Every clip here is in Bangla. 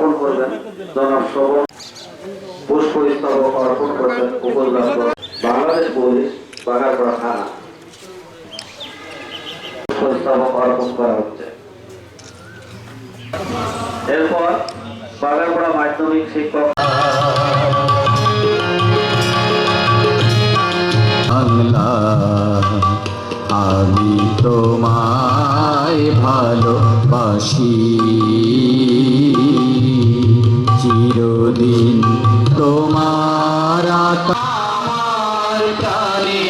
অর্পণ করবেন জনাব শ্রবণ পুষ্পস্তবক অর্পণ করবেন উপজেলা বাংলাদেশ পুলিশ, বাগারপাড়া থানা। পুষ্পস্তবক অর্পণ করা হচ্ছে। এরপর বাগারপাড়া মাধ্যমিক শিক্ষক আমি তোমায় ভালোবাসি। চিরদিন তোমার আমার প্রাণে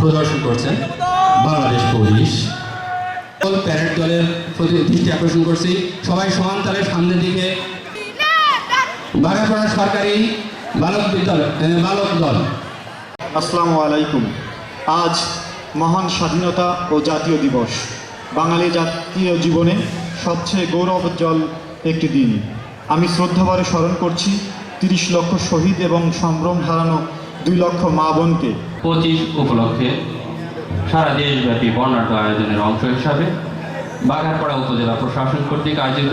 প্রদর্শন করছেন বাংলাদেশ পুলিশ। প্যারেড দলের প্রতি দৃষ্টি আকর্ষণ করছি। সবাই সমান তালের সামনের দিকে বাগারপাড়া সরকারি বালক বিদ্যালয় এ, বালক দল। আসসালামু আলাইকুম। আজ মহান স্বাধীনতা ও জাতীয় দিবস। বাঙালি জাতীয় জীবনে সবচেয়ে গৌরবোজ্জ্বল একটি দিন। আমি শ্রদ্ধাভরে স্মরণ করছি তিরিশ লক্ষ শহীদ এবং সম্ভ্রম হারানো দুই লক্ষ মা বোনকে। পঁচিশ উপলক্ষে সারা দেশব্যাপী বর্ণাঢ্য আয়োজনের অংশ হিসাবে বাঘারপাড়া উপজেলা প্রশাসন কর্তৃক আয়োজিত